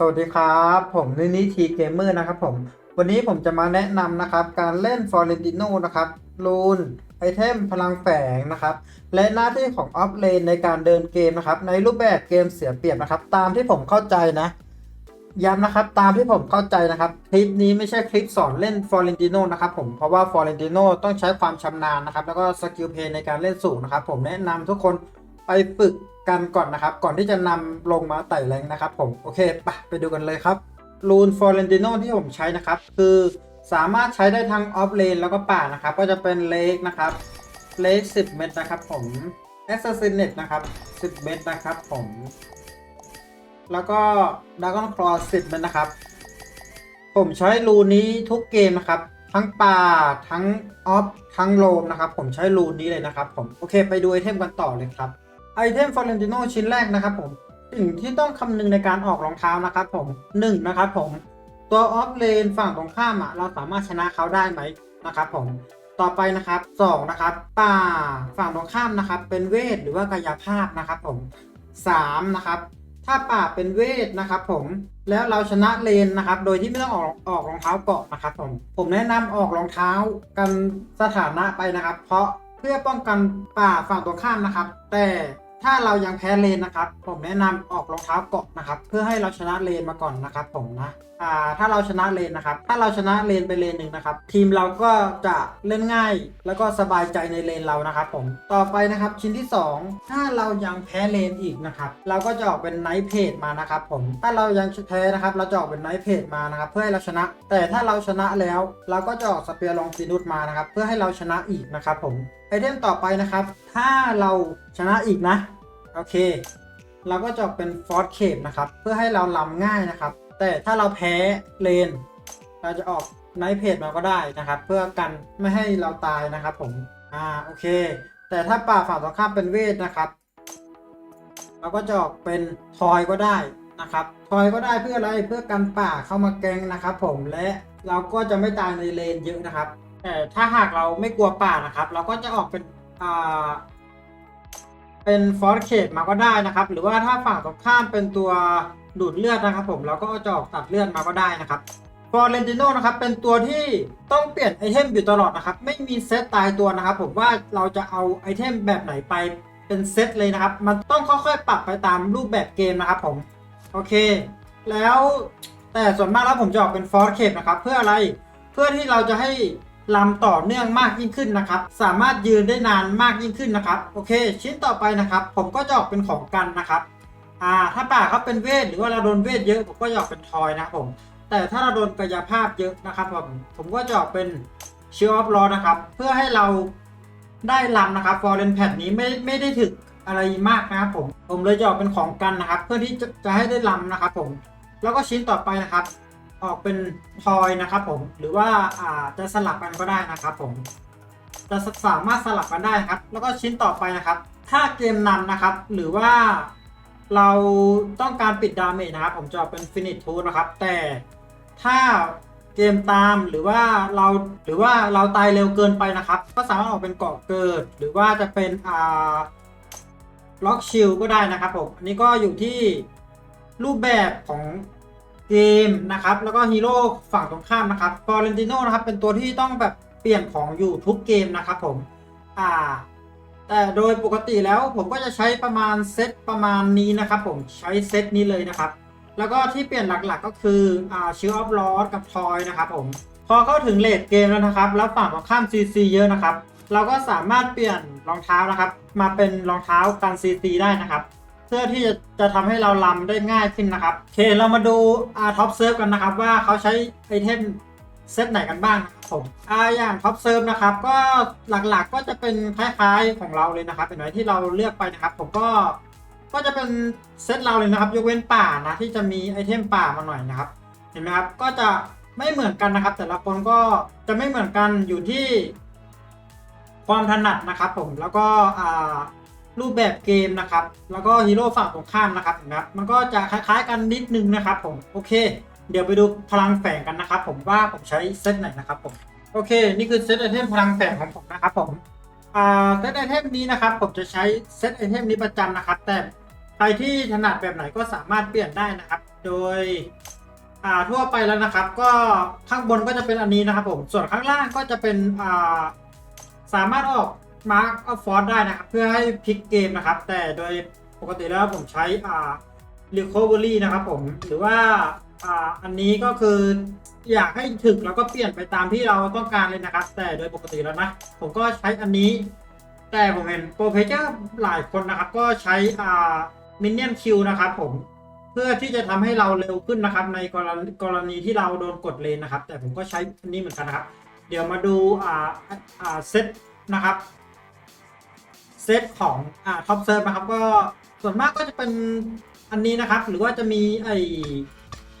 สวัสดีครับ ผมนินิทีเกมเมอร์นะครับผม วันนี้ผมจะมาแนะนำนะครับ การเล่นฟอร์เรนติโนนะครับรูนไอเทมพลังแฝงนะครับ และหน้าที่ของออฟเลนในการเดินเกมนะครับ ในรูปแบบเกมเสียเปรียบนะครับ ตามที่ผมเข้าใจนะย้ำนะครับ ตามที่ผมเข้าใจนะครับ คลิปนี้ไม่ใช่คลิปสอนเล่นฟอร์เรนติโนนะครับผมเพราะว่าฟอร์เรนติโนต้องใช้ความชำนาญนะครับ แล้วก็สกิลเพย์ในการเล่นสูงนะครับ ผมแนะนำทุกคนไปฝึก กันก่อนนะครับ ก่อนที่จะนำลงมาไต่แรงนะครับ ผมโอเคไปไปดูกันเลยครับรูนฟอร์เรนติโนที่ผมใช้นะครับ คือสามารถใช้ได้ทั้งออฟเลนแล้วก็ป่านะครับ ก็จะเป็นเลกนะครับเลก10 เม็ดนะครับ ผมแอสซัสซินเนตนะครับ 10 เม็ดนะครับผม แล้วก็ด a กอนคลอสิบมันนะครับ ผมใช้รูนี้ทุกเกมนะครับ ทั้งป่าทั้งออฟทั้งโลมนะครับ ผมใช้รูนี้เลยนะครับ ผมโอเค ไปดูไอเทมกันต่อเลยครับ ไอเทมฟอร์เรนติโนชิ้นแรกนะครับผมสิ่งที่ต้องคำนึงในการออกรองเท้านะครับผมหนึ่งนะครับผมตัวออฟเลนฝั่งตรงข้ามอะเราสามารถชนะเขาได้ไหมนะครับผมต่อไปนะครับสองนะครับป่าฝั่งตรงข้ามนะครับ เป็นเวทหรือว่ากายภาพนะครับผมสามนะครับถ้าป่าเป็นเวทนะครับผมแล้วเราชนะเลนนะครับ โดยที่ไม่ต้องออกออกรองเท้าเกาะนะครับผมผมแนะนำออกรองเท้ากันสถานะไปนะครับ เพราะเพื่อป้องกันป่าฝั่งตรงข้ามนะครับ แต่ ถ้าเรายังแพ้เลนนะครับ ผมแนะนำออกรองเท้าเกาะนะครับ เพื่อให้เราชนะเลนมาก่อนนะครับผมนะ อ่าถ้าเราชนะเลนนะครับ ถ้าเราชนะเลนไปเลนหนึ่งนะครับ ทีมเราก็จะเล่นง่าย แล้วก็สบายใจในเลนเรานะครับผมต่อไปนะครับชิ้นที่ 2 ถ้าเรายังแพ้เลนอีกนะครับ เราก็จะออกเป็นไนท์เพจมานะครับผมถ้าเรายังแพ้นะครับ เราจะออกเป็นไนท์เพจมานะครับ เพื่อให้เราชนะ แต่ถ้าเราชนะแล้ว เราก็จะออกสเปียร์ลองซีนุสมานะครับ เพื่อให้เราชนะอีกนะครับผมไอเทมต่อไปนะครับ ถ้าเราชนะอีกนะโอเค เราก็จะออกเป็นฟอร์สเคปนะครับเพื่อให้เราลำง่ายนะครับ แต่ถ้าเราแพ้เลน เราจะออกไนท์เพจมาก็ได้นะครับ เพื่อกันไม่ให้เราตายนะครับผม อ่าโอเค แต่ถ้าป่าฝั่งตรงข้ามเป็นเวทนะครับ เราก็จะออกเป็นทอยก็ได้นะครับทอยก็ได้เพื่ออะไรเพื่อกันป่าเข้ามาแกงนะครับ ผมและเราก็จะไม่ตายในเลนเยอะนะครับแต่ถ้าหากเราไม่กลัวป่านะครับ เราก็จะออกเป็นอ่าเป็นฟอร์เคปมาก็ได้นะครับ หรือว่าถ้าฝั่งตรงข้ามเป็นตัว ดูดเลือดนะครับผมเราก็จออกตัดเลือดมาก็ได้นะครับฟอร์เรนติโนนะครับเป็นตัวที่ต้องเปลี่ยนไอเทมอยู่ตลอดนะครับ ไม่มีเซตตายตัวนะครับ ผมว่าเราจะเอาไอเทมแบบไหนไปเป็นเซตเลยนะครับ มันต้องค่อยๆ ปรับไปตามรูปแบบเกมนะครับผม โอเค แล้วแต่ส่วนมากแล้วผมจะออกเป็นฟอร์เคปนะครับ เพื่ออะไรเพื่อที่เราจะให้ลำต่อเนื่องมากยิ่งขึ้นนะครับ สามารถยืนได้นานมากยิ่งขึ้นนะครับ โอเค ชิ้นต่อไปนะครับ ผมก็จะออกเป็นของกันนะครับ อ่าถ้าป่าเขาเป็นเวทหรือว่าเราโดนเวทเยอะผมก็จะออกเป็นทอยนะครับผม แต่ถ้าเราโดนกายภาพเยอะนะครับผมผมก็จะออกเป็นเชิลออฟลอนะครับ เพื่อให้เราได้ลำนะครับฟอร์เรนแพดนี้ไม่ไม่ได้ถึกอะไรมากนะครับผม ผมเลยจะออกเป็นของกันนะครับ เพื่อที่จะจะให้ได้ลำนะครับ ผม แล้วก็ชิ้นต่อไปนะครับ ออกเป็นทอยนะครับ ผมหรือว่าอ่าจะสลับกันก็ได้นะครับ ผมจะสามารถสลับกันได้ครับ แล้วก็ชิ้นต่อไปนะครับ ถ้าเกมนำนะครับ หรือว่า เราต้องการปิดดาเมจนะครับ ผมจะเป็นฟินิชทูนะครับ แต่ถ้าเกมตามหรือว่าเราหรือว่าเราตายเร็วเกินไปนะครับ ก็สามารถออกเป็นเกาะเกิด หรือว่าจะเป็นอ่าล็อกชิลก็ได้นะครับผมอันนี้ก็อยู่ที่รูปแบบของเกมนะครับ แล้วก็ฮีโร่ฝั่งตรงข้ามนะครับฟอร์เรนติโนนะครับ เป็นตัวที่ต้องแบบเปลี่ยนของอยู่ทุกเกมนะครับผม อ่า แต่โดยปกติแล้วผมก็จะใช้ประมาณเซตประมาณนี้นะครับ ผมใช้เซตนี้เลยนะครับ แล้วก็ที่เปลี่ยนหลักๆก็คืออ่าชิลออฟลอสกับทอยนะครับผมพอเข้าถึงเลดเกมแล้วนะครับ แล้วฝั่งตรงข้าม CC เยอะนะครับ เราก็สามารถเปลี่ยนรองเท้านะครับ มาเป็นรองเท้ากัน CC ได้นะครับ เพื่อที่จะจะทำให้เราลำได้ง่ายขึ้นนะครับโอเคเรามาดูอาท็อปเซิร์ฟกันนะครับ ว่าเขาใช้ไอเทม เซตไหนกันบ้างนะครับผมอ่าอย่างท็อปเซิร์ฟนะครับ ก็หลักๆก็จะเป็นคล้ายๆของเราเลยนะครับ เป็นไหนที่เราเลือกไปนะครับ ผมก็ก็จะเป็นเซตเราเลยนะครับ ยกเว้นป่านะที่จะมีไอเทมป่ามาหน่อยนะครับ เห็นไหมครับ ก็จะไม่เหมือนกันนะครับ แต่ละคนก็จะไม่เหมือนกันอยู่ที่ ความถนัดนะครับ ผมแล้วก็อ่ารูปแบบเกมนะครับ แล้วก็ฮีโร่ฝั่งตรงข้ามนะครับเห็นไหมครับมันก็จะคล้ายๆกันนิดนึงนะครับ ผมโอเค เดี๋ยวไปดูพลังแฝงกันนะครับ ผมว่าผมใช้เซตไหนนะครับผมโอเค นี่คือเซตไอเทมพลังแฝงของผมนะครับผมอ่าเซตไอเทมนี้นะครับ ผมจะใช้เซตไอเทมนี้ประจำนะครับ แต่ใครที่ถนัดแบบไหนก็สามารถเปลี่ยนได้นะครับ โดยอ่าทั่วไปแล้วนะครับ ก็ข้างบนก็จะเป็นอันนี้นะครับผมส่วนข้างล่างก็จะเป็นอ่าสามารถออกมาร์กออฟฟอร์ได้นะครับ เพื่อให้พลิกเกมนะครับ แต่โดยปกติแล้วผมใช้อ่า recovery นะครับผมหรือว่า อ่าอันนี้ก็คืออยากให้ถึกแล้วก็เปลี่ยนไปตามที่เราต้องการเลยนะครับ แต่โดยปกติแล้วนะ ผมก็ใช้อันนี้ แต่ผมเห็นโปรเพเจอร์หลายคนนะครับ ก็ใช้อ่ามินเนี่ยนคิวนะครับผมเพื่อที่จะทำให้เราเร็วขึ้นนะครับ ในกรณีกรณีที่เราโดนกดเลนนะครับ แต่ผมก็ใช้อันนี้เหมือนกันนะครับ เดี๋ยวมาดูอ่าอ่าเซตนะครับเซตของอ่าท็อปเซิร์ฟนะครับก็ส่วนมากก็จะเป็นอันนี้นะครับ หรือว่าจะมีไอ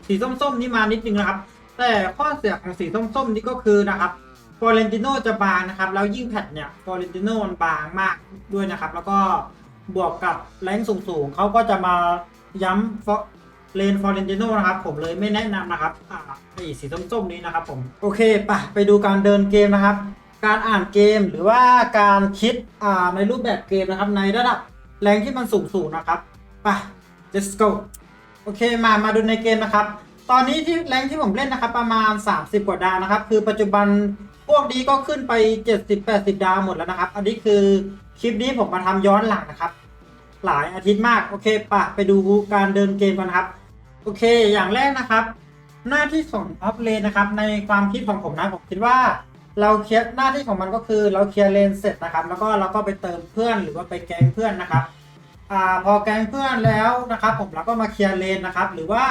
สีส้มๆนี่มานิดนึงนะครับ แต่ข้อเสียของสีส้มๆนี่ก็คือนะครับฟอเรนติโนจะบางนะครับ แล้วยิ่งแพทเนี่ยฟอเรนติโนมันบางมากด้วยนะครับ แล้วก็บวกกับแรงสูงๆเขาก็จะมาย้ำเลนฟอเรนติโนนะครับ ผมเลยไม่แนะนำนะครับอ่าไอสีส้มๆนี้นะครับผมโอเคปะไปดูการเดินเกมนะครับ การอ่านเกมหรือว่าการคิดอ่าในรูปแบบเกมนะครับ ในระดับแรงที่มันสูงๆนะครับไป let's go โอเคมามาดูในเกมนะครับ ตอนนี้ที่แรงที่ผมเล่นนะครับ ประมาณ 30 กว่าดาวนะครับ คือปัจจุบันพวกนี้ก็ขึ้นไป 70-80 ดาวหมดแล้วนะครับ อันนี้คือคลิปนี้ผมมาทำย้อนหลังนะครับ หลายอาทิตย์มากโอเคปะไปดูการเดินเกมกันครับ โอเคอย่างแรกนะครับ หน้าที่ของออฟเลนนะครับ ในความคิดของผมนะผมคิดว่าเราเคลียร์หน้าที่ของมันก็คือเราเคลียร์เลนเสร็จนะครับ แล้วก็เราก็ไปเติมเพื่อนหรือว่าไปแกงเพื่อนนะครับ อ่าพอแกงเพื่อนแล้วนะครับ ผมเราก็มาเคลียร์เลนนะครับ หรือว่า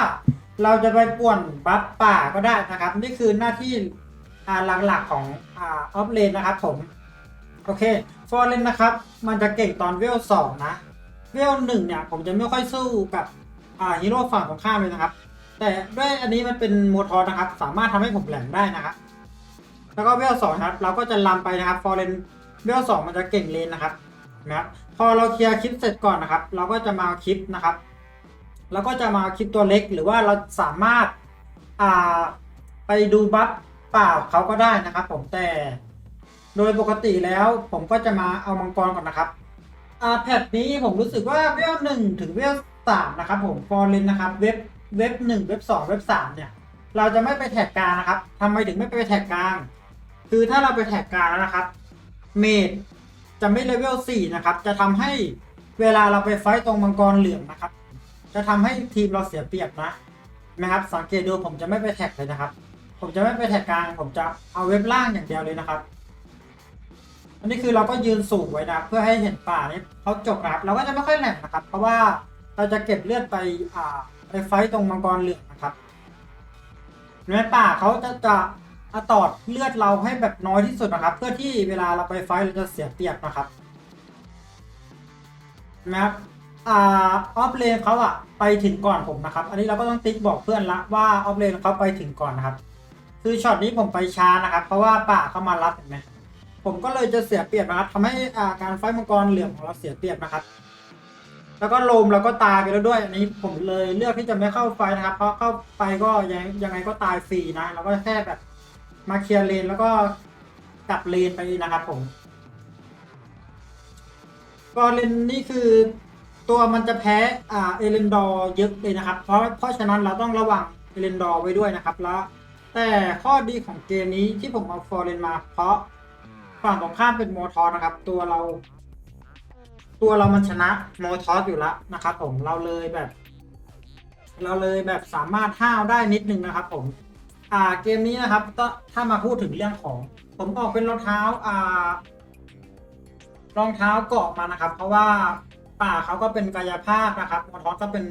เราจะไปป่วนบัฟป่าก็ได้นะครับ นี่คือหน้าที่อ่าหลักๆของอ่าออฟเลนนะครับผมโอเคฟอร์เลนนะครับ มันจะเก่งตอนเวลสองนะเวลหนึ่งเนี่ยผมจะไม่ค่อยสู้กับอ่าฮีโร่ฝั่งของข้ามเลยนะครับ แต่ด้วยอันนี้มันเป็นโมทอร์นะครับ สามารถทำให้ผมแหลมได้นะครับแล้วก็เวลสองครับ เราก็จะลำไปนะครับฟอร์เรนเวลสองมันจะเก่งเลนนะครับนะครับ พอเราเคลียร์คลิปเสร็จก่อนนะครับ เราก็จะมาคลิปนะครับแล้วก็จะมาคลิปตัวเล็ก หรือว่าเราสามารถอ่าไปดูบัฟเปล่าเขาก็ได้นะครับ ผมแต่โดยปกติแล้วผมก็จะมาเอามังกรก่อนนะครับอ่าแพทนี้ผมรู้สึกว่าเวลหนึ่งถึงเวลสามนะครับ ผมฟอร์เรนนะครับเว็บเว็บหนึ่งเว็บสองเว็บสามเนี่ย เราจะไม่ไปแท็กกลางนะครับทำไมถึงไม่ไปแท็กกลาง คือถ้าเราไปแท็กกลางแล้วนะครับ เมด จะไม่เลเวล4นะครับ จะทำให้เวลาเราไปไฟต์ตรงมังกรเหลืองนะครับ จะทำให้ทีมเราเสียเปรียบนะนะครับ สังเกตดูผมจะไม่ไปแท็กเลยนะครับ ผมจะไม่ไปแท็กกลาง ผมจะเอาเว็บล่างอย่างเดียวเลยนะครับ อันนี้คือเราก็ยืนสูงไว้นะเพื่อให้เห็นป่านี้เขาจบนะครับ เราก็จะไม่ค่อยแหลกนะครับ เพราะว่าเราจะเก็บเลือดไปอ่าไปไฟต์ตรงมังกรเหลืองนะครับในป่าเขาจะจะ อะตอดเลือดเราให้แบบน้อยที่สุดนะครับ เพื่อที่เวลาเราไปไฟเราจะเสียเปรียบนะครับนะครับอ่าออฟเลนเขาอะไปถึงก่อนผมนะครับ อันนี้เราก็ต้องติ๊กบอกเพื่อนละว่าออฟเลนเขาไปถึงก่อนนะครับ คือช็อตนี้ผมไปช้านะครับ เพราะว่าป่าเขามารับเห็นไหมผมก็เลยจะเสียเปรียบนะครับทำให้อ่าการไฟมังกรเหลืองของเราเสียเปรียบนะครับ แล้วก็ลมเราก็ตายไปแล้วด้วย อันนี้ผมเลยเลือกที่จะไม่เข้าไฟนะครับ เพราะเข้าไปก็ยังยังไงก็ตายฟรีนะเราก็แค่แบบ มาเคลียร์เลนแล้วก็กลับเลนไปนะครับผม ก็เลนนี่คือตัวมันจะแพ้อ่าเอเลนดอร์เยอะเลยนะครับ เพราะเพราะฉะนั้นเราต้องระวังเอเลนดอร์ไว้ด้วยนะครับแล้วแต่ข้อดีของเกมนี้ที่ผมเอาฟอร์เรนมา เพราะฝั่งตรงข้ามเป็นโมทอร์นะครับ ตัวเรา ตัวเรามันชนะโมทอสอยู่แล้วนะครับผมเราเลยแบบ เราเลยแบบสามารถห้าวได้นิดนึงนะครับผม อ่าเกมนี้นะครับก็ถ้ามาพูดถึงเรื่องของ ผมออกเป็นรองเท้าอ่ารองเท้าเกาะมานะครับ เพราะว่าป่าเขาก็เป็นกายภาพนะครับโมทอสก็เป็น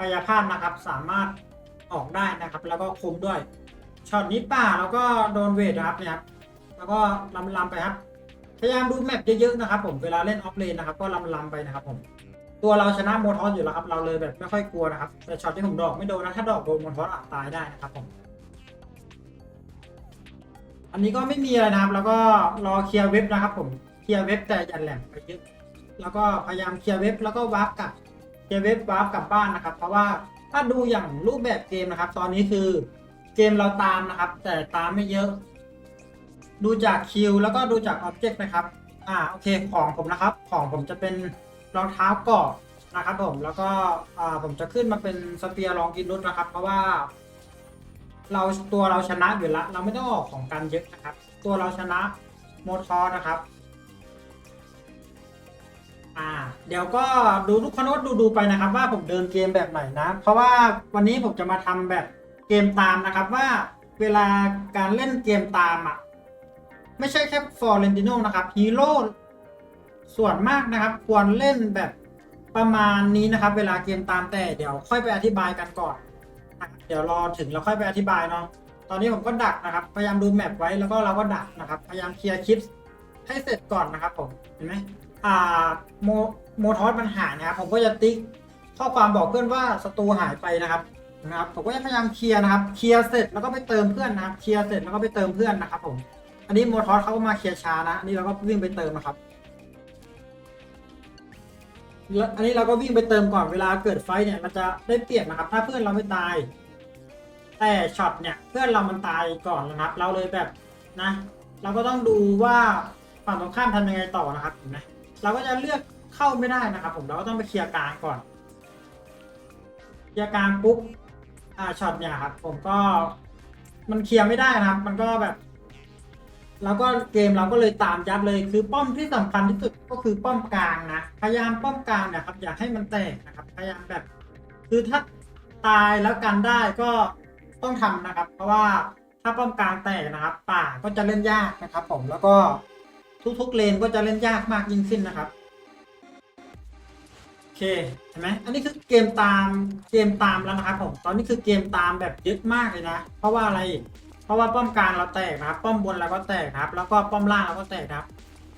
กายภาพนะครับ สามารถออกได้นะครับ แล้วก็คุมด้วยช็อตนี้ป่าแล้วก็โดนเวทนะครับเนี่ยครับแล้วก็ลำลำไปครับพยายามดูแมปเยอะๆนะครับ ผมเวลาเล่นออฟเลนนะครับ ก็ลำลำไปนะครับ ผม ตัวเราชนะโมทอสอยู่แล้วครับ เราเลยแบบไม่ค่อยกลัวนะครับแต่ช็อตที่ผมดอกไม่โดนนะถ้าดอกโดนโมทอสอาจตายได้นะครับผม อันนี้ก็ไม่มีอะไรนะครับ แล้วก็รอเคลียร์เว็บนะครับ ผมเคลียร์เว็บแต่อย่าแหลมไปเยอะแล้วก็พยายามเคลียร์เว็บแล้วก็วาร์ปกลับเคลียร์เว็บวาร์ปกลับบ้านนะครับ เพราะว่าถ้าดูอย่างรูปแบบเกมนะครับ ตอนนี้คือเกมเราตามนะครับ แต่ตามไม่เยอะ ดูจากคิวแล้วก็ดูจากอ็อบเจกต์นะครับ อ่าโอเคของผมนะครับ ของผมจะเป็นรองเท้าเกาะนะครับผมแล้วก็อ่าผมจะขึ้นมาเป็นสเปียร์ลองกินนุชนะครับ เพราะว่า เราตัวเราชนะอยู่แล้วเราไม่ต้องออกของกันเยอะนะครับ ตัวเราชนะโมทอร์นะครับอ่าเดี๋ยวก็ดูทุกคนดูดูไปนะครับว่าผมเดินเกมแบบไหนนะ เพราะว่าวันนี้ผมจะมาทำแบบเกมตามนะครับว่าเวลาการเล่นเกมตามอะไม่ใช่แค่ฟอร์เรนติโนนะครับฮีโร่ส่วนมากนะครับ ควรเล่นแบบประมาณนี้นะครับ เวลาเกมตามแต่เดี๋ยวค่อยไปอธิบายกันก่อน เดี๋ยวรอถึงแล้วค่อยไปอธิบายเนาะตอนนี้ผมก็ดักนะครับ พยายามดูแมปไว้แล้วก็เราก็ดักนะครับ พยายามเคลียร์คลิปให้เสร็จก่อนนะครับผมเห็นไหมอ่าโมโมทอสมันหายนะครับผมก็จะติ๊กข้อความบอกเพื่อนว่าศัตรูหายไปนะครับนะครับผมก็จะพยายามเคลียร์นะครับเคลียร์เสร็จแล้วก็ไปเติมเพื่อนนะครับเคลียร์เสร็จแล้วก็ไปเติมเพื่อนนะครับผมอันนี้โมทอสเขาก็มาเคลียร์ช้านะอันนี้เราก็วิ่งไปเติมนะครับ แล้วอันนี้เราก็วิ่งไปเติมก่อนเวลาเกิดไฟเนี่ยมันจะได้เปรียบนะครับ ถ้าเพื่อนเราไม่ตาย แต่ช็อตเนี่ยเพื่อนเรามันตายก่อนนะครับ เราเลยแบบนะ เราก็ต้องดูว่าฝั่งตรงข้ามทำยังไงต่อนะครับเห็นไหมเราก็จะเลือกเข้าไม่ได้นะครับ ผมเราก็ต้องไปเคลียร์กลางก่อนเคลียร์กลางปุ๊บอ่าช็อตเนี่ยครับ ผมก็มันเคลียร์ไม่ได้นะครับ มันก็แบบ แล้วก็เกมเราก็เลยตามยับเลยคือป้อมที่สำคัญที่สุดก็คือป้อมกลางนะพยายามป้อมกลางเนี่ยครับ อย่าให้มันแตกนะครับ พยายามแบบ คือถ้าตายแล้วกันได้ก็ต้องทำนะครับ เพราะว่าถ้าป้อมกลางแตกนะครับ ป่าก็จะเล่นยากนะครับ ผมแล้วก็ทุกๆเลนก็จะเล่นยากมากยิ่งขึ้นนะครับโอเคเห็นไหมอันนี้คือเกมตามเกมตามแล้วนะครับผมตอนนี้คือเกมตามแบบเยอะมากเลยนะ เพราะว่าอะไร ราะว่าป้อมกลางเราแตกนะครับ ป้อมบนเราก็แตกครับ แล้วก็ป้อมล่างเราก็แตกครับ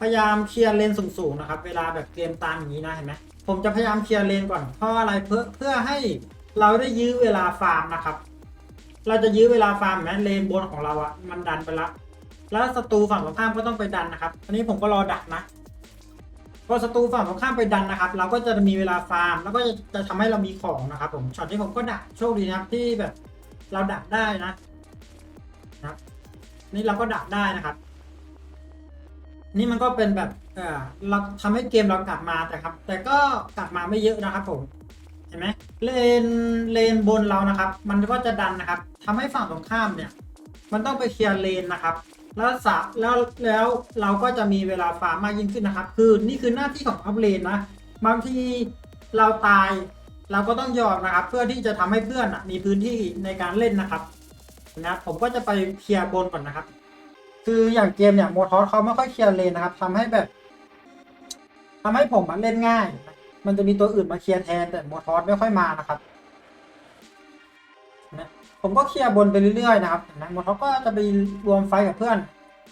พยายามเคลียร์เลนสูงๆนะครับ เวลาแบบเกมตามอย่างนี้นะเห็นไหมผมจะพยายามเคลียร์เลนก่อน เพราะอะไรเพื่อเพื่อให้เราได้ยื้อเวลาฟาร์มนะครับ เราจะยื้อเวลาฟาร์มแม้เลนบนของเราอะมันดันไปละ แล้วศัตรูฝั่งตรงข้ามก็ต้องไปดันนะครับ อันนี้ผมก็รอดักนะพอศัตรูฝั่งตรงข้ามไปดันนะครับ เราก็จะมีเวลาฟาร์ม แล้วก็จะจะทำให้เรามีของนะครับ ผมช็อตที่ผมก็ดักโชคดีนะครับที่แบบ เราดักได้นะ นะครับ นี่เราก็ดักได้นะครับ นี่มันก็เป็นแบบเออเราทำให้เกมเรากลับมาแต่ครับ แต่ก็กลับมาไม่เยอะนะครับผมเห็นไหมเลนเลนบนเรานะครับ มันก็จะดันนะครับทำให้ฝั่งตรงข้ามเนี่ย มันต้องไปเคลียร์เลนนะครับแล้วสะแล้วแล้วเราก็จะมีเวลาฟาร์มมากยิ่งขึ้นนะครับ คือนี่คือหน้าที่ของอัพเลนนะบางทีเราตายเราก็ต้องยอมนะครับ เพื่อที่จะทำให้เพื่อนอะมีพื้นที่ในการเล่นนะครับ นะครับผมก็จะไปเคลียร์บนก่อนนะครับ คืออย่างเกมเนี่ยโมทอสเขาไม่ค่อยเคลียร์เลนนะครับทำให้แบบทำให้ผมมันเล่นง่าย มันจะมีตัวอื่นมาเคลียร์แทนแต่โมทอสไม่ค่อยมานะครับนะผมก็เคลียร์บนไปเรื่อยๆนะครับนไหมโมทอสก็จะไปรวมไฟกับเพื่อน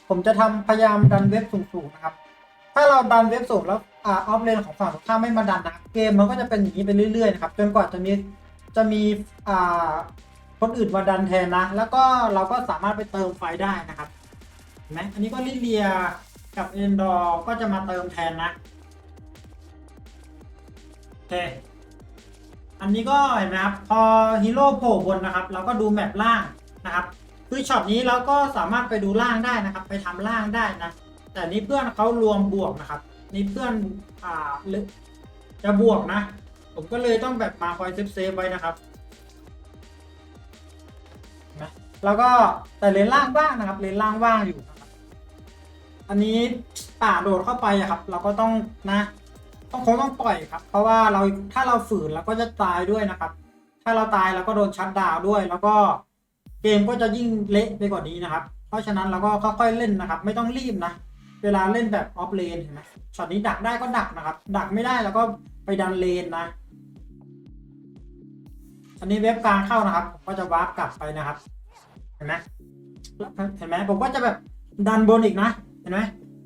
ผมจะทำพยายามดันเว็บสูงๆนะครับ ถ้าเราดันเว็บสูงแล้วอ่าออฟเลนของฝั่งตรงข้ามไม่มาดันนะครับเกมมันก็จะเป็นอย่างนี้ไปเรื่อยๆนะครับจนกว่าจะมีจะมีอ่า คนอื่นมาดันแทนนะ แล้วก็เราก็สามารถไปเติมไฟได้นะครับเห็นไหมอันนี้ก็ลิเลียกับเอนดอร์ก็จะมาเติมแทนนะโอเคอันนี้ก็เห็นไหมครับ พอฮีโร่โผล่บนนะครับ เราก็ดูแมปล่างนะครับคือช็อตนี้เราก็สามารถไปดูล่างได้นะครับ ไปทำล่างได้นะ แต่นี่เพื่อนเขารวมบวกนะครับ นี่เพื่อนอ่าจะบวกนะ ผมก็เลยต้องแบบมาคอยเซฟเซฟไว้นะครับ นะแล้วก็แต่เลนล่างว่างนะครับ เลนล่างว่างอยู่นะครับอันนี้ป่าโดดเข้าไปอะครับ เราก็ต้องนะ ต้องคงต้องปล่อยครับ เพราะว่าเราถ้าเราฝืนเราก็จะตายด้วยนะครับ ถ้าเราตายเราก็โดนชัดดาวด้วย แล้วก็เกมก็จะยิ่งเละไปกว่านี้นะครับ เพราะฉะนั้นเราก็ค่อยๆเล่นนะครับ ไม่ต้องรีบนะเวลาเล่นแบบออฟเลนเห็นไหมช็อตนี้ดักได้ก็ดักนะครับ ดักไม่ได้แล้วก็ไปดันเลนนะ อันนี้เว็บกลางเข้านะครับผมก็จะวาร์ปกลับไปนะครับ เห็นไหมเห็นไหมผมก็จะแบบดันบนอีกนะ เห็นไหม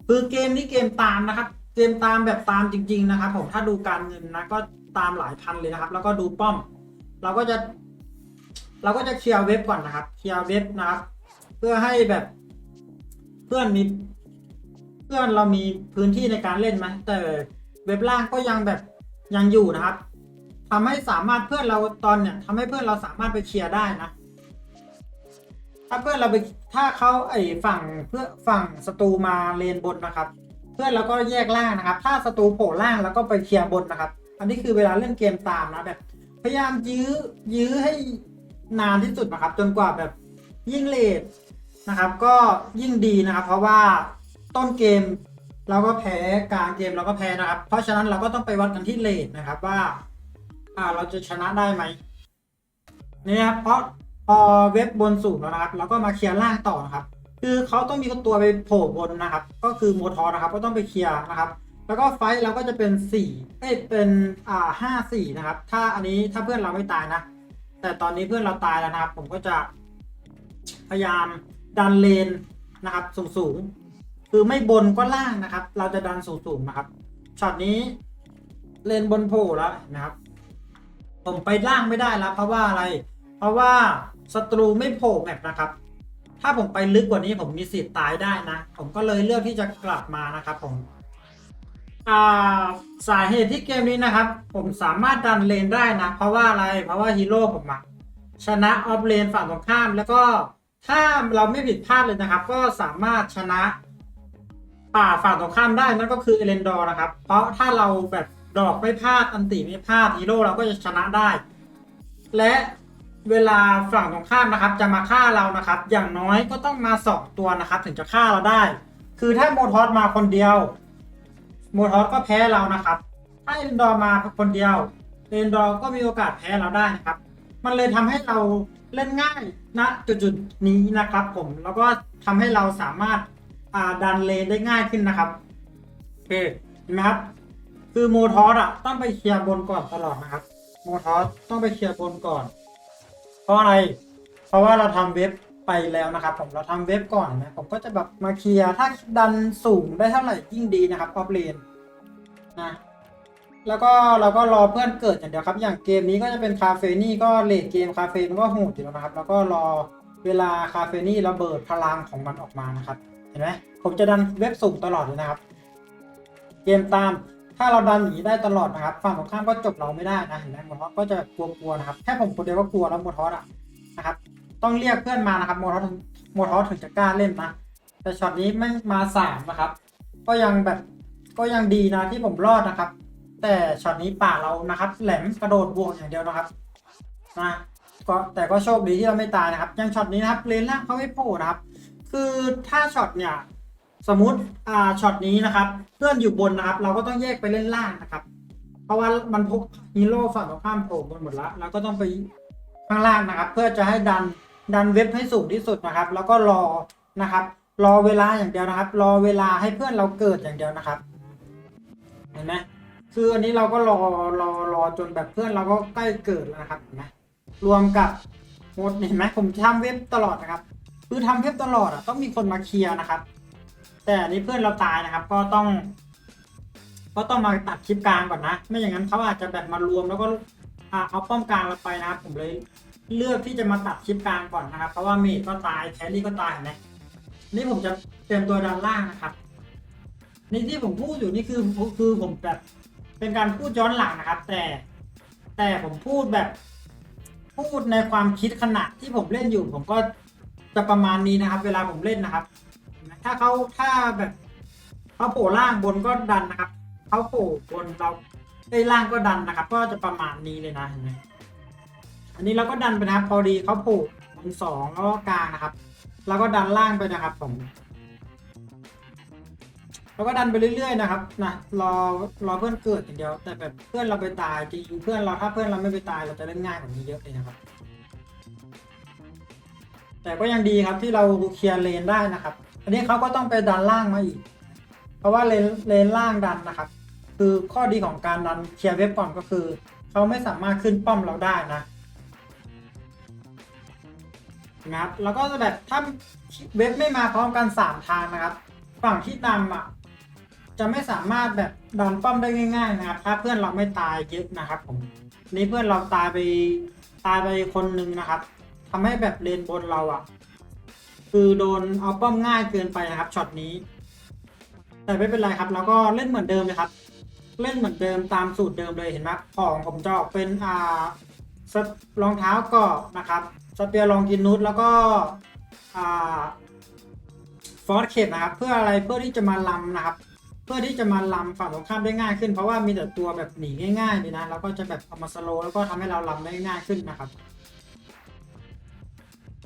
คือเกมนี้เกมตามนะครับ เกมตามแบบตามจริง ๆ นะครับ ผมถ้าดูการเงินนะก็ตามหลายพันเลยนะครับ แล้วก็ดูป้อม เราก็จะ เราก็จะเคลียร์เว็บก่อนนะครับ เคลียร์เว็บนะครับ เพื่อให้แบบเพื่อนมีเพื่อนเรามีพื้นที่ในการเล่นไหมแต่เว็บล่างก็ยังแบบยังอยู่นะครับ ทำให้สามารถเพื่อนเราตอนเนี่ยทำให้เพื่อนเราสามารถไปเคลียร์ได้นะ ถ้าเพื่อนเราไปถ้าเขาไอ้ฝั่งเพื่อฝั่งศัตรูมาเลนบนนะครับ เพื่อนเราก็แยกล่างนะครับ ถ้าศัตรูโผล่ล่างแล้วก็ไปเคลียร์บนนะครับออันนี้คือเวลาเล่นเกมตามนะแบบ พยายามยื้อยื้อให้นานที่สุดนะครับ จนกว่าแบบยิ่งเลทนะครับ ก็ยิ่งดีนะครับ เพราะว่าต้นเกมเราก็แพ้กลางเกมเราก็แพ้นะครับ เพราะฉะนั้นเราก็ต้องไปวัดกันที่เลทนะครับว่า อ่า เราจะชนะได้ไหมนี่ครับเพราะพอเว็บบนสูงแล้วนะครับเราก็มาเคลียร์ล่างต่อนะครับ คือเขาต้องมีตัวไปโผล่บนนะครับ ก็คือโมทอร์นะครับ ก็ต้องไปเคลียร์นะครับ แล้วก็ไฟท์เราก็จะเป็นสี่เอ้ยเป็นอ่าห้าสี่นะครับ ถ้าอันนี้ถ้าเพื่อนเราไม่ตายนะ แต่ตอนนี้เพื่อนเราตายแล้วนะครับ ผมก็จะพยายามดันเลนนะครับสูงสูงคือไม่บนก็ล่างนะครับ เราจะดันสูงสูงนะครับช็อตนี้เลนบนโผล่แล้วนะครับ ผมไปล่างไม่ได้แล้วเพราะว่าอะไร เพราะว่าศัตรูไม่โผล่แมปนะครับ ถ้าผมไปลึกกว่านี้ผมมีสิทธิ์ตายได้นะ ผมก็เลยเลือกที่จะกลับมานะครับผมสาเหตุที่เกมนี้นะครับ ผมสามารถดันเลนได้นะ เพราะว่าอะไร เพราะว่าฮีโร่ผมอะชนะออฟเลนฝั่งตรงข้าม แล้วก็ถ้าเราไม่ผิดพลาดเลยนะครับ ก็สามารถชนะป่าฝั่งตรงข้ามได้นั่นก็คือเอเลนดอร์นะครับ เพราะถ้าเราแบบ ดอกไม่พลาดอันติไม่พลาดฮีโร่เราก็จะชนะได้ และเวลาฝั่งตรงข้ามนะครับ จะมาฆ่าเรานะครับ อย่างน้อยก็ต้องมาสองตัวนะครับ ถึงจะฆ่าเราได้ คือถ้าโมทอสมาคนเดียว โมทอสก็แพ้เรานะครับ ถ้าเอนดอร์มาคนเดียวเอนดอร์ก็มีโอกาสแพ้เราได้นะครับ มันเลยทำให้เราเล่นง่ายนะจุดๆนี้นะครับผมแล้วก็ทำให้เราสามารถดันเลนได้ง่ายขึ้นนะครับโอเคเห็นไหมครับ คือโมทอสอะต้องไปเคลียร์บนก่อนตลอดนะครับ โมทอสต้องไปเคลียร์บนก่อน เพราะอะไร เพราะว่าเราทำเว็บไปแล้วนะครับผมเราทำเว็บก่อนนะผมก็จะแบบมาเคลียร์ถ้าดันสูงได้เท่าไหร่ยิ่งดีนะครับออฟเลนนะแล้วก็เราก็รอเพื่อนเกิดอย่างเดียวครับ อย่างเกมนี้ก็จะเป็นคาเฟนี่ก็เลทเกมคาเฟนก็โหดอยู่แล้วนะครับ แล้วก็รอเวลาคาเฟนี่ระเบิดพลังของมันออกมานะครับ เห็นไหมผมจะดันเว็บสูงตลอดเลยนะครับ เกมตาม ถ้าเราดันหนีได้ตลอดนะครับ ฝั่งตรงข้ามก็จบเราไม่ได้นะเห็นไหมโมทอสก็จะกลัวๆนะครับ แค่ผมคนเดียวก็กลัวแล้วโมทอสอะนะครับ ต้องเรียกเพื่อนมานะครับโมทอสโมทอสถึงจะกล้าเล่นนะ แต่ช็อตนี้ไม่มาสามนะครับ ก็ยังแบบก็ยังดีนะที่ผมรอดนะครับ แต่ช็อตนี้ป่าเรานะครับ แหลมกระโดดบวกอย่างเดียวนะครับนะก็แต่ก็โชคดีที่เราไม่ตายนะครับ ยังช็อตนี้นะครับเลนล่างเขาไม่โผล่นะครับ คือถ้าช็อตเนี่ย สมมุติอ่าช็อตนี้นะครับ เพื่อนอยู่บนนะครับ เราก็ต้องแยกไปเล่นล่างนะครับ เพราะว่ามันพกฮีโร่ฝั่งตรงข้ามโผล่บนหมดล้วเราก็ต้องไปข้างล่างนะครับ เพื่อจะให้ดันดันเว็บให้สูงที่สุดนะครับ แล้วก็รอนะครับ รอเวลาอย่างเดียวนะครับ รอเวลาให้เพื่อนเราเกิดอย่างเดียวนะครับ เห็นไหมคืออันนี้เราก็รอรอรอจนแบบเพื่อนเราก็ใกล้เกิดแล้วนะครับเห็นไหมรวมกับโหมดเห็นไหมผมทำเว็บตลอดนะครับ คือทำเว็บตลอดอะต้องมีคนมาเคลียร์นะครับ แต่อันนี้เพื่อนเราตายนะครับ ก็ต้อง ก็ต้องมาตัดคลิปกลางก่อนนะ ไม่อย่างนั้นเขาอาจจะแบบมารวมแล้วก็เอาป้อมกลางเราไปนะครับ ผมเลยเลือกที่จะมาตัดคลิปกลางก่อนนะครับ เพราะว่าเมดก็ตายแครี่ก็ตายเห็นไหมนี่ผมจะเตรียมตัวดันล่างนะครับนี่ที่ผมพูดอยู่นี่คือคือผมแบบเป็นการพูดย้อนหลังนะครับ แต่แต่ผมพูดแบบพูดในความคิดขณะที่ผมเล่นอยู่ ผมก็จะประมาณนี้นะครับ เวลาผมเล่นนะครับ ถ้าเขาถ้าแบบเขาโผล่ล่างบนก็ดันนะครับเขาโผล่บนเราได้ล่างก็ดันนะครับ ก็จะประมาณนี้เลยนะเห็นไหมอันนี้เราก็ดันไปนะครับพอดีเขาโผล่บนสองแล้วก็กลางนะครับเราก็ดันล่างไปนะครับผมแล้วก็ดันไปเรื่อยๆนะครับนะรอรอเพื่อนเกิดอย่างเดียว แต่แบบเพื่อนเราไปตายจริงเพื่อนเราถ้าเพื่อนเราไม่ไปตายเราจะเล่นง่ายกว่านี้เยอะเลยนะครับ แต่ก็ยังดีครับที่เราเคลียร์เลนได้นะครับ อันนี้เขาก็ต้องไปดันล่างมาอีก เพราะว่าเลนเลนล่างดันนะครับ คือข้อดีของการดันเคลียร์เว็บก่อนก็คือเขาไม่สามารถขึ้นป้อมเราได้นะนะครับแล้วก็จะแบบถ้าเว็บไม่มาพร้อมกันสามทางนะครับ ฝั่งที่นำอะจะไม่สามารถแบบดันป้อมได้ง่าย ๆ นะครับ ถ้าเพื่อนเราไม่ตายเยอะนะครับ ผมนี่เพื่อนเราตายไปตายไปคนนึงนะครับทำให้แบบเลนบนเราอะ คือโดนเอาป้อมง่ายเกินไปนะครับช็อตนี้ แต่ไม่เป็นไรครับเราก็เล่นเหมือนเดิมเลยครับ เล่นเหมือนเดิมตามสูตรเดิมเลยเห็นไหมของผมจะออกเป็นอ่ารองเท้ากาะนะครับสเปียร์ลองกินนูตแล้วก็อ่าฟอสเคปนะครับ เพื่ออะไรเพื่อที่จะมาลำนะครับ เพื่อที่จะมาลำฝั่งตรงข้ามได้ง่ายขึ้นเพราะว่ามีแต่ตัวแบบหนีง่ายๆเลยนะเราก็จะแบบเอามาสโลแล้วก็ทำให้เราลำได้ง่ายขึ้นนะครับ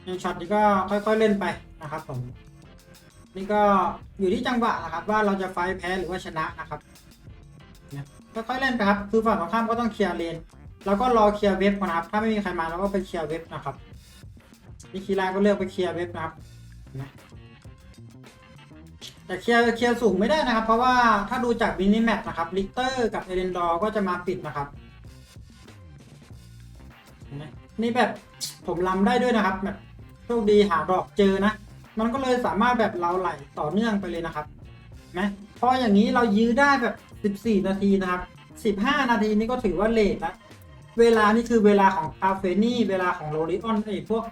อย่างช็อตนี้ก็ค่อยๆเล่นไปนะครับผมนี่ก็อยู่ที่จังหวะนะครับ ว่าเราจะไฟแพ้หรือว่าชนะนะครับค่อยๆเล่นไปครับคือฝั่งตรงข้ามก็ต้องเคลียร์เลนแล้วก็รอเคลียร์เว็บนะครับ ถ้าไม่มีใครมาเราก็ไปเคลียร์เว็บนะครับนี่คีราก็เลือกไปเคลียร์เว็บนะครับนไหมแต่เคลียร์เคลียร์สูงไม่ได้นะครับ เพราะว่าถ้าดูจากมินิแมปนะครับลิเตอร์กับเอเดนดอร์ก็จะมาปิดนะครับนี่แบบผมลำได้ด้วยนะครับแบบ โชคดีหาดอกเจอนะ มันก็เลยสามารถแบบเราไหลต่อเนื่องไปเลยนะครับนไหมพราะอย่างนี้เรายื้อได้แบบ 14 นาทีนะครับ 15 นาทีนี่ก็ถือว่าเลทแล้วเวลานี่คือเวลาของคาเฟนี่เวลาของโรลิออนไอ้พวก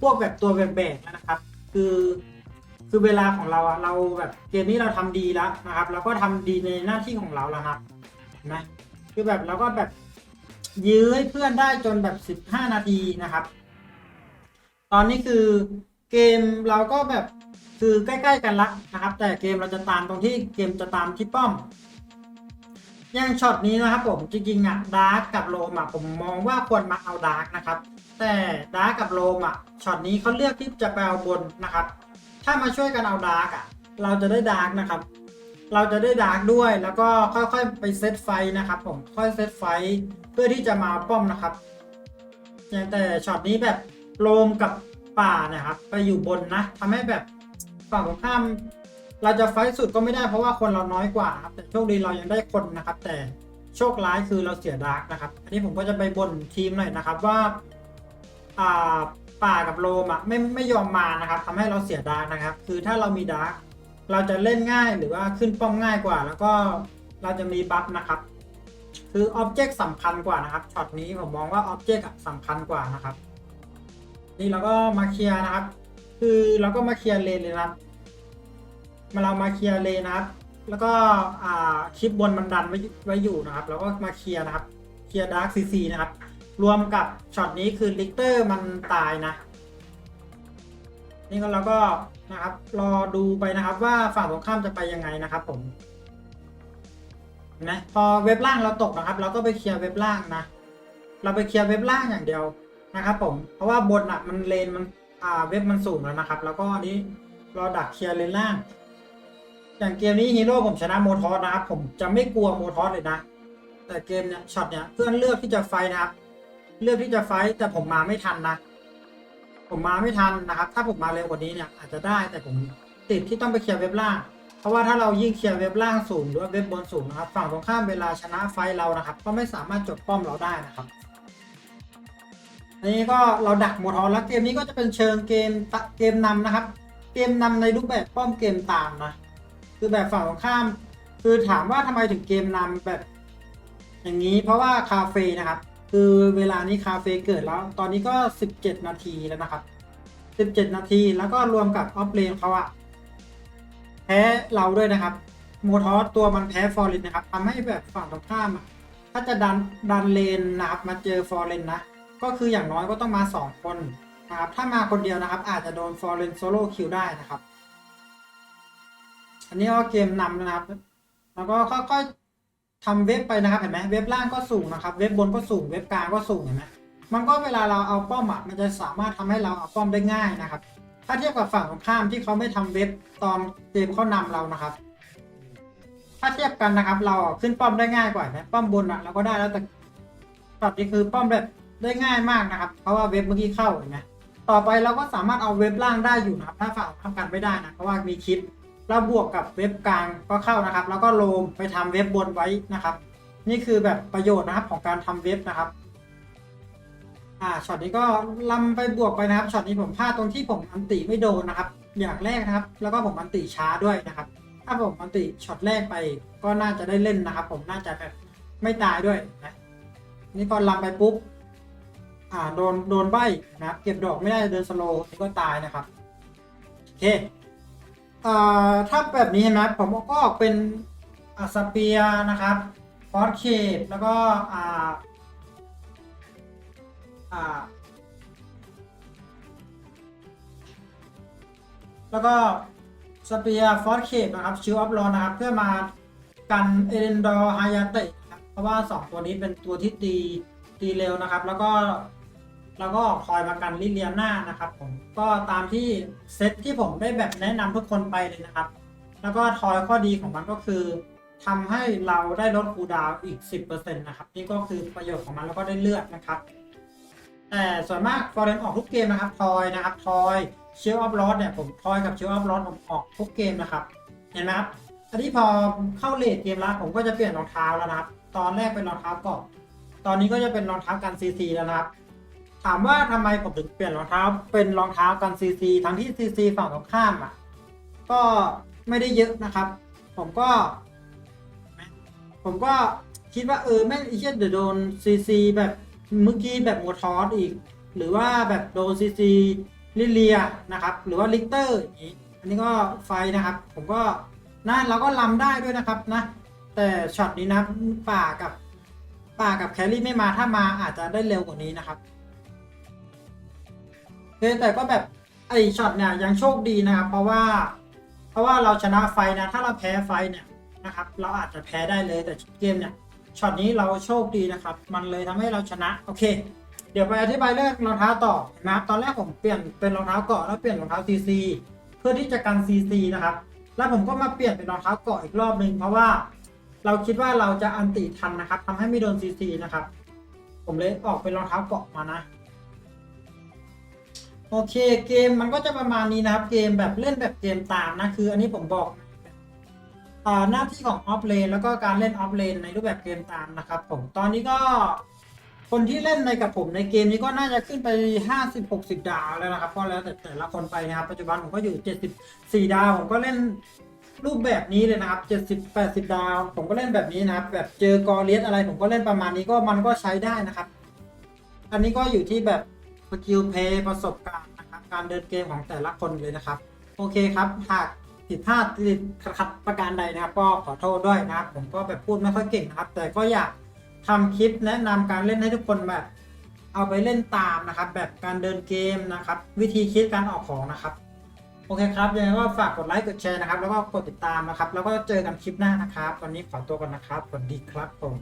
พวกแบบตัวแบบแบบๆนะครับ คือคือเวลาของเราอะเราแบบเกมนี้เราทำดีแล้วนะครับ เราก็ทำดีในหน้าที่ของเราแล้วครับเห็นไหมคือแบบเราก็แบบยื้อให้เพื่อนได้จนแบบ 15 นาทีนะครับ ตอนนี้คือเกมเราก็แบบคือใกล้ๆกันละนะครับ แต่เกมเราจะตามตรงที่เกมจะตามที่ป้อมอย่างช็อตนี้นะครับผมจริงๆอะดาร์กกับโลมอะผมมองว่าควรมาเอาดาร์กนะครับ แต่ดาร์กกับโลมอะช็อตนี้เขาเลือกที่จะไปเอาบนนะครับ ถ้ามาช่วยกันเอาดาร์กอะเราจะได้ดาร์กนะครับ เราจะได้ดาร์กด้วยแล้วก็ค่อยๆไปเซตไฟนะครับ ผมค่อยเซตไฟเพื่อที่จะมาป้อมนะครับอย่างแต่ช็อตนี้แบบ โลมกับป่านะครับ ไปอยู่บนนะทำให้แบบฝั่งตรงข้าม เราจะไฟสุดก็ไม่ได้เพราะว่าคนเราน้อยกว่าครับแต่โชคดีเรายังได้คนนะครับ แต่โชคร้ายคือเราเสียดาร์กนะครับ อันนี้ผมก็จะไปบนทีมหน่อยนะครับว่าอ่าป่ากับโลมอะไม่ไม่ยอมมานะครับทำให้เราเสียดาร์กนะครับ คือถ้าเรามีดาร์กเราจะเล่นง่ายหรือว่าขึ้นป้อมง่ายกว่า แล้วก็เราจะมีบัฟนะครับ คืออ็อบเจกต์สำคัญกว่านะครับช็อตนี้ผมมองว่าอ็อบเจกต์สำคัญกว่านะครับ นี่เราก็มาเคลียร์นะครับ คือเราก็มาเคลียร์เลนเลยนะครับมาเรามาเคลียร์เลนนะครับ แล้วก็อ่าคลิปบนมันดันไว้ไว้อยู่นะครับ แล้วก็มาเคลียร์นะครับ เคลียร์ดาร์คซีซีนะครับ รวมกับช็อตนี้คือลิกเตอร์มันตายนะ นี่ก็เราก็นะครับ รอดูไปนะครับ ว่าฝั่งตรงข้ามจะไปยังไงนะครับผมเห็นไหมพอเว็บล่างเราตกนะครับ เราก็ไปเคลียร์เว็บล่างนะ เราไปเคลียร์เว็บล่างอย่างเดียว นะครับผม เพราะว่าบนอะมันเลนมันอ่าเว็บมันสูงแล้วนะครับ แล้วก็อันนี้รอดักเคลียร์เลนล่าง อย่างเกมนี้ฮีโร่ผมชนะโมทอสนะครับผมจะไม่กลัวโมทอสเลยนะ แต่เกมเนี้ยช็อตเนี้ยเพื่อนเลือกที่จะไฟนะครับ เลือกที่จะไฟแต่ผมมาไม่ทันนะ ผมมาไม่ทันนะครับ ถ้าผมมาเร็วกว่านี้เนี่ยอาจจะได้แต่ผมติดที่ต้องไปเคลียร์เว็บล่าง เพราะว่าถ้าเรายิ่งเคลียร์เว็บล่างสูงหรือว่าเว็บบนสูงนะครับ ฝั่งตรงข้ามเวลาชนะไฟเรานะครับ ก็ไม่สามารถจบป้อมเราได้นะครับ อันนี้ก็เราดักโมทอสแล้วเกมนี้ก็จะเป็นเชิงเกมเกมนำนะครับ เกมนำในรูปแบบป้อมเกมตามนะคือแบบฝั่งตรงข้าม คือถามว่าทำไมถึงเกมนำแบบ อย่างนี้เพราะว่าคาเฟ่นะครับ คือเวลานี้คาเฟ่เกิดแล้ว ตอนนี้ก็ 17 นาทีแล้วนะครับ 17 นาทีแล้วก็รวมกับออฟเลนเขาอะแพ้เราด้วยนะครับโมทอสตัวมันแพ้ฟอร์เรนนะครับทำให้แบบฝั่งตรงข้าม ถ้าจะดันดันเลนนะครับมาเจอฟอร์เรนนะ ก็คืออย่างน้อยก็ต้องมา 2 คนนะครับ ถ้ามาคนเดียวนะครับ อาจจะโดนฟอร์เรนโซโล่คิวได้นะครับ อันนี้ก็เกมนำนะครับ แล้วก็ค่อยๆทำเว็บไปนะครับ เห็นไหมเว็บล่างก็สูงนะครับ เว็บบนก็สูง เว็บกลางก็สูงเห็นไหมมันก็เวลาเราเอาป้อมอะมันจะสามารถทำให้เราเอาป้อมได้ง่ายนะครับ ถ้าเทียบกับฝั่งตรงข้ามที่เขาไม่ทำเว็บตอนเกมเขานำเรานะครับ ถ้าเทียบกันนะครับ เราขึ้นป้อมได้ง่ายกว่านไหมป้อมบนอะเราก็ได้แล้วแต่ช็อตนี้คือป้อมแบบ ได้ง่ายมากนะครับ เพราะว่าเว็บเมื่อกี้เข้าเห็นไหมต่อไปเราก็สามารถเอาเว็บล่างได้อยู่นะครับ ถ้าฝั่งทำกันไม่ได้นะเพราะว่ามีคลิปแล้วบวกกับเว็บกลางก็เข้านะครับ แล้วก็โลมไปทำเว็บบนไว้นะครับ นี่คือแบบประโยชน์นะครับของการทำเว็บนะครับอ่าช็อตนี้ก็ลำไปบวกไปนะครับช็อตนี้ผมพลาดตรงที่ผมอันติไม่โดนนะครับ อย่างแรกนะครับ แล้วก็ผมอันติช้าด้วยนะครับ ถ้าผมอันติช็อตแรกไปก็น่าจะได้เล่นนะครับ ผมน่าจะแบบไม่ตายด้วยนะนี่พอลำไปปุ๊บ อ่าโดนโดนใบนะเก็บดอกไม่ได้เดินสโลว์นี่ก็ตายนะครับโอเคอ่าถ้าแบบนี้เห็นไหมผมก็ออกเป็นอาสเปียนะครับฟอสเคปแล้วก็อ่าอ่าแล้วก็สเปียฟอสเคปนะครับชิวอัพรอนนะครับ เพื่อมากันเอเดนดอร์ฮายาเตะครับเพราะว่า 2 ตัวนี้เป็นตัวที่ตีตีเร็วนะครับ แล้วก็ แล้วก็คอยมากันลิเลียนานะครับผมก็ตามที่เซตที่ผมได้แบบแนะนำทุกคนไปเลยนะครับ แล้วก็ทอยข้อดีของมันก็คือทำให้เราได้ลดคูดาวอีก 10%นะครับนี่ก็คือประโยชน์ของมันแล้วก็ได้เลือดนะครับ แต่ส่วนมากฟอร์เรนออกทุกเกมนะครับทอยนะครับทอยเชลออฟลอสเนี่ยผมทอยกับเชลออฟลอสผมออกทุกเกมนะครับเห็นไหมครับอันนี้พอเข้าเลทเกมแล้วผมก็จะเปลี่ยนรองเท้าแล้วนะครับ ตอนแรกเป็นรองเท้าเกาะตอนนี้ก็จะเป็นรองเท้ากันซีซีแล้วนะครับ ถามว่าทำไมผมถึงเปลี่ยนรองเท้า เป็นรองเท้ากันซีซีทั้งที่ซีซีฝั่งตรงข้ามอะ ก็ไม่ได้เยอะนะครับ ผมก็ ผมก็คิดว่าเออแม่งไอ้เชี่ยเดี๋ยวโดนซีซีแบบเมื่อกี้แบบโมทอสอีก หรือว่าแบบโดนซีซีลิเลียนะครับ หรือว่าลิกเตอร์อย่างนี้อันนี้ก็ไฟนะครับ ผมก็นะเราก็ลำได้ด้วยนะครับนะแต่ช็อตนี้นะครับป่ากับป่ากับแคลรี่ไม่มาถ้ามาอาจจะได้เร็วกว่านี้นะครับ เออแต่ก็แบบไอช็อตเนี่ยยังโชคดีนะครับ เพราะว่า เพราะว่าเราชนะไฟนะ ถ้าเราแพ้ไฟเนี่ยนะครับ เราอาจจะแพ้ได้เลยแต่เกมเนี่ยช็อตนี้เราโชคดีนะครับ มันเลยทำให้เราชนะ โอเค เดี๋ยวไปอธิบายเรื่องรองเท้าต่อเห็นไหมครับตอนแรกผมเปลี่ยนเป็นรองเท้าเกาะแล้วเปลี่ยนรองเท้าซีซีเพื่อที่จะกันซีซีนะครับ แล้วผมก็มาเปลี่ยนเป็นรองเท้าเกาะอีกรอบหนึ่งเพราะว่าเราคิดว่าเราจะอันติทันนะครับทำให้ไม่โดนซีซีนะครับ ผมเลยออกเป็นรองเท้าเกาะมานะ โอเคเกมมันก็จะประมาณนี้นะครับ เกมแบบเล่นแบบเกมตามนะคืออันนี้ผมบอกอ่าหน้าที่ของออฟเลนแล้วก็การเล่นออฟเลนในรูปแบบเกมตามนะครับ ผมตอนนี้ก็คนที่เล่นในกับผมในเกมนี้ก็น่าจะขึ้นไป 50 60 ดาวแล้วนะครับก็แล้วแต่แต่ละคนไปนะครับ ปัจจุบันผมก็อยู่ 74 ดาวผมก็เล่นรูปแบบนี้เลยนะครับ 70 80 ดาว ผมก็เล่นแบบนี้นะครับ แบบเจอกอเลียสอะไรผมก็เล่นประมาณนี้ก็มันก็ใช้ได้นะครับ อันนี้ก็อยู่ที่แบบ สกิลเพย์ประสบการณ์นะครับการเดินเกมของแต่ละคนเลยนะครับ โอเคครับ หากผิดพลาดติดขัดประการใดนะครับ ก็ขอโทษด้วยนะครับ ผมก็แบบพูดไม่ค่อยเก่งนะครับ แต่ก็อยากทำคลิปแนะนำการเล่นให้ทุกคนแบบ เอาไปเล่นตามนะครับ แบบการเดินเกมนะครับ วิธีคิดการออกของนะครับโอเคครับยังไงก็ฝากกดไลค์กดแชร์นะครับ แล้วก็กดติดตามนะครับ แล้วก็เจอกันคลิปหน้านะครับ วันนี้ขอตัวก่อนนะครับสวัสดีครับผม